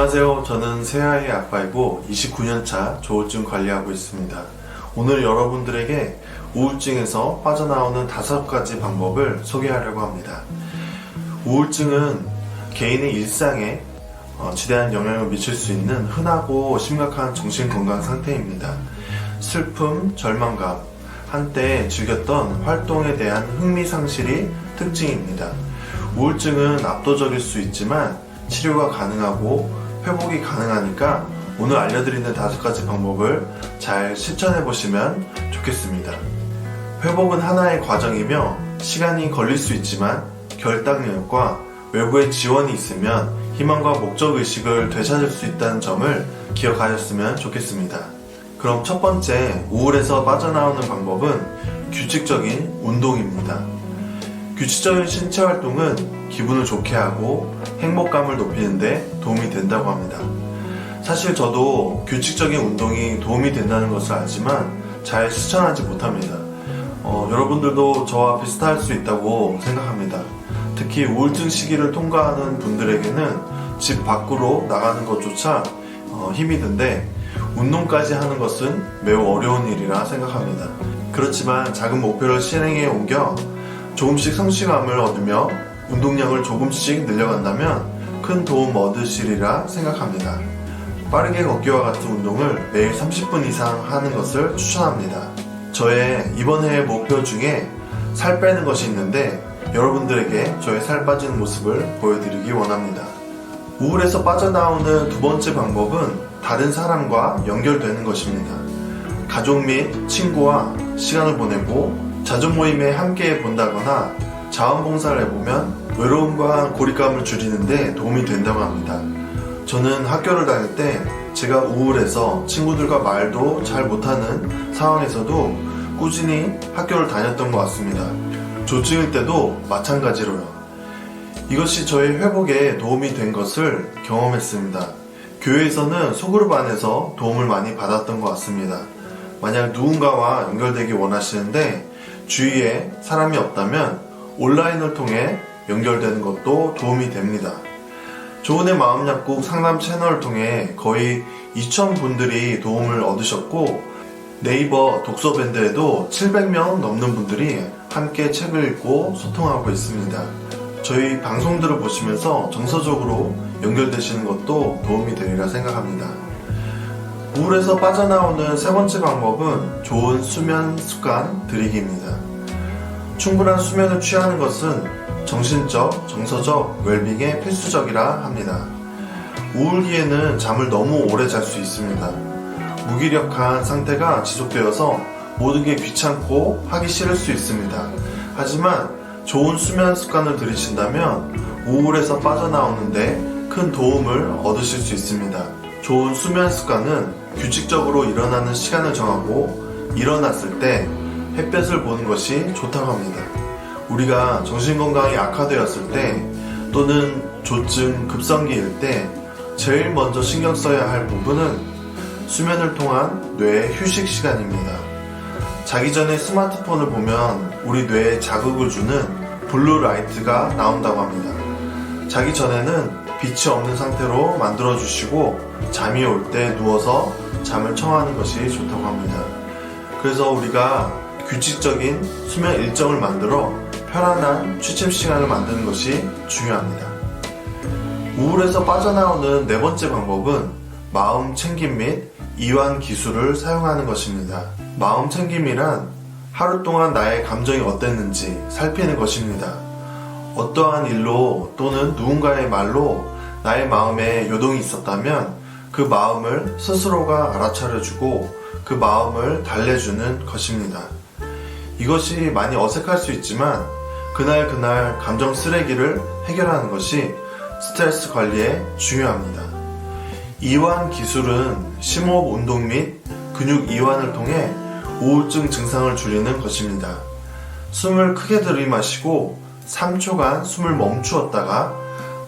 안녕하세요. 저는 새아이의 아빠이고 29년차 조울증 관리하고 있습니다. 오늘 여러분들에게 우울증에서 빠져나오는 다섯 가지 방법을 소개하려고 합니다. 우울증은 개인의 일상에 어, 지대한 영향을 미칠 수 있는 흔하고 심각한 정신건강 상태입니다. 슬픔, 절망감, 한때 즐겼던 활동에 대한 흥미 상실이 특징입니다. 우울증은 압도적일 수 있지만 치료가 가능하고 회복이 가능하니까 오늘 알려드리는 다섯 가지 방법을 잘 실천해 보시면 좋겠습니다. 회복은 하나의 과정이며 시간이 걸릴 수 있지만 결단력과 외부의 지원이 있으면 희망과 목적 의식을 되찾을 수 있다는 점을 기억하셨으면 좋겠습니다. 그럼 첫 번째 우울에서 빠져나오는 방법은 규칙적인 운동입니다. 규칙적인 신체 활동은 기분을 좋게 하고 행복감을 높이는데 도움이 된다고 합니다. 사실 저도 규칙적인 운동이 도움이 된다는 것을 알지만 잘 실천하지 못합니다. 어, 여러분들도 저와 비슷할 수 있다고 생각합니다. 특히 우울증 시기를 통과하는 분들에게는 집 밖으로 나가는 것조차 어, 힘이 든데 운동까지 하는 것은 매우 어려운 일이라 생각합니다. 그렇지만 작은 목표를 실행에 옮겨 조금씩 성취감을 얻으며 운동량을 조금씩 늘려간다면 큰 도움 얻으시리라 생각합니다. 빠르게 걷기와 같은 운동을 매일 30분 이상 하는 것을 추천합니다. 저의 이번 해의 목표 중에 살 빼는 것이 있는데 여러분들에게 저의 살 빠지는 모습을 보여드리기 원합니다. 우울에서 빠져나오는 두 번째 방법은 다른 사람과 연결되는 것입니다. 가족 및 친구와 시간을 보내고 자전 모임에 함께 본다거나 자원봉사를 해보면 외로움과 고립감을 줄이는데 도움이 된다고 합니다. 저는 학교를 다닐 때 제가 우울해서 친구들과 말도 잘 못하는 상황에서도 꾸준히 학교를 다녔던 것 같습니다. 조증일 때도 마찬가지로요. 이것이 저의 회복에 도움이 된 것을 경험했습니다. 교회에서는 소그룹 안에서 도움을 많이 받았던 것 같습니다. 만약 누군가와 연결되기 원하시는데 주위에 사람이 없다면 온라인을 통해 연결되는 것도 도움이 됩니다. 조은의 마음 약국 상담 채널을 통해 거의 2,000 분들이 도움을 얻으셨고 네이버 독서밴드에도 700명 넘는 분들이 함께 책을 읽고 소통하고 있습니다. 저희 방송들을 보시면서 정서적으로 연결되시는 것도 도움이 되리라 생각합니다. 우울에서 빠져나오는 세 번째 방법은 좋은 수면 습관 들이기입니다. 충분한 수면을 취하는 것은 정신적, 정서적 웰빙에 필수적이라 합니다. 우울기에는 잠을 너무 오래 잘 수 있습니다. 무기력한 상태가 지속되어서 모든 게 귀찮고 하기 싫을 수 있습니다. 하지만 좋은 수면 습관을 들이신다면 우울에서 빠져나오는데 큰 도움을 얻으실 수 있습니다. 좋은 수면 습관은 규칙적으로 일어나는 시간을 정하고 일어났을 때 햇볕을 보는 것이 좋다고 합니다. 우리가 정신건강이 악화되었을 때 또는 조증 급성기일 때 제일 먼저 신경 써야 할 부분은 수면을 통한 뇌의 휴식 시간입니다. 자기 전에 스마트폰을 보면 우리 뇌에 자극을 주는 블루 라이트가 나온다고 합니다. 자기 전에는 빛이 없는 상태로 만들어 주시고 잠이 올 때 누워서 잠을 청하는 것이 좋다고 합니다. 그래서 우리가 규칙적인 수면 일정을 만들어 편안한 취침 시간을 만드는 것이 중요합니다. 우울에서 빠져나오는 네 번째 방법은 마음 챙김 및 이완 기술을 사용하는 것입니다. 마음 챙김이란 하루 동안 나의 감정이 어땠는지 살피는 것입니다. 어떠한 일로 또는 누군가의 말로 나의 마음에 요동이 있었다면 그 마음을 스스로가 알아차려주고 그 마음을 달래주는 것입니다. 이것이 많이 어색할 수 있지만 그날 그날 감정 쓰레기를 해결하는 것이 스트레스 관리에 중요합니다. 이완 기술은 심호흡 운동 및 근육 이완을 통해 우울증 증상을 줄이는 것입니다. 숨을 크게 들이마시고 3초간 숨을 멈추었다가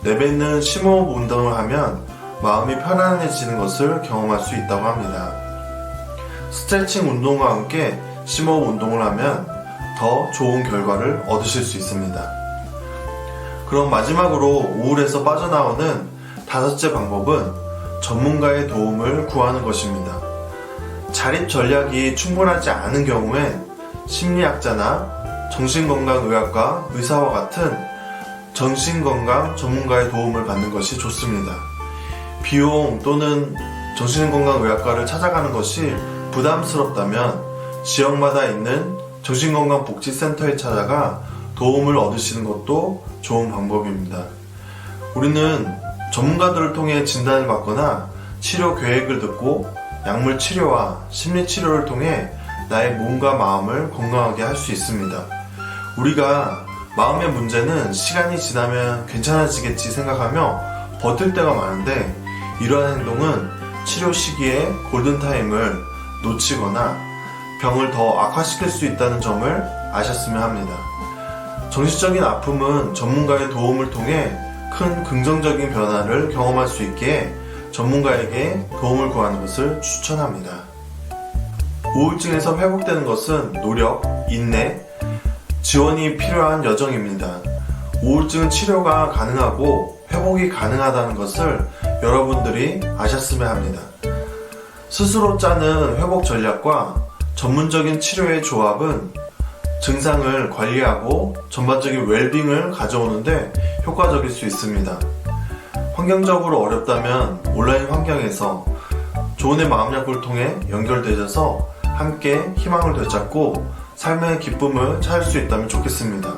내뱉는 심호흡 운동을 하면 마음이 편안해지는 것을 경험할 수 있다고 합니다. 스트레칭 운동과 함께 심호흡 운동을 하면 더 좋은 결과를 얻으실 수 있습니다. 그럼 마지막으로 우울에서 빠져나오는 다섯째 방법은 전문가의 도움을 구하는 것입니다. 자립 전략이 충분하지 않은 경우엔 심리학자나 정신건강의학과 의사와 같은 정신건강 전문가의 도움을 받는 것이 좋습니다. 비용 또는 정신건강의학과를 찾아가는 것이 부담스럽다면 지역마다 있는 정신건강복지센터에 찾아가 도움을 얻으시는 것도 좋은 방법입니다. 우리는 전문가들을 통해 진단을 받거나 치료 계획을 듣고 약물 치료와 심리 치료를 통해 나의 몸과 마음을 건강하게 할 수 있습니다. 우리가 마음의 문제는 시간이 지나면 괜찮아지겠지 생각하며 버틸 때가 많은데 이러한 행동은 치료 시기에 골든타임을 놓치거나 병을 더 악화시킬 수 있다는 점을 아셨으면 합니다. 정신적인 아픔은 전문가의 도움을 통해 큰 긍정적인 변화를 경험할 수 있기에 전문가에게 도움을 구하는 것을 추천합니다. 우울증에서 회복되는 것은 노력, 인내, 지원이 필요한 여정입니다. 우울증은 치료가 가능하고 회복이 가능하다는 것을 여러분들이 아셨으면 합니다. 스스로 짜는 회복 전략과 전문적인 치료의 조합은 증상을 관리하고 전반적인 웰빙을 가져오는데 효과적일 수 있습니다. 환경적으로 어렵다면 온라인 환경에서 좋은의 마음약을 통해 연결되셔서 함께 희망을 되찾고 삶의 기쁨을 찾을 수 있다면 좋겠습니다.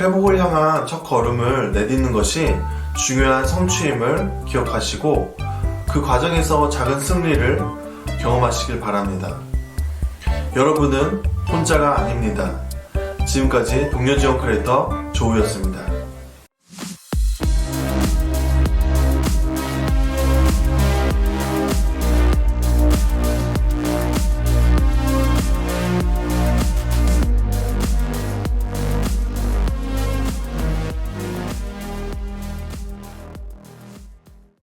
회복을 향한 첫 걸음을 내딛는 것이 중요한 성취임을 기억하시고 그 과정에서 작은 승리를 경험하시길 바랍니다. 여러분은 혼자가 아닙니다. 지금까지 동료 지원 크리에이터 조우였습니다.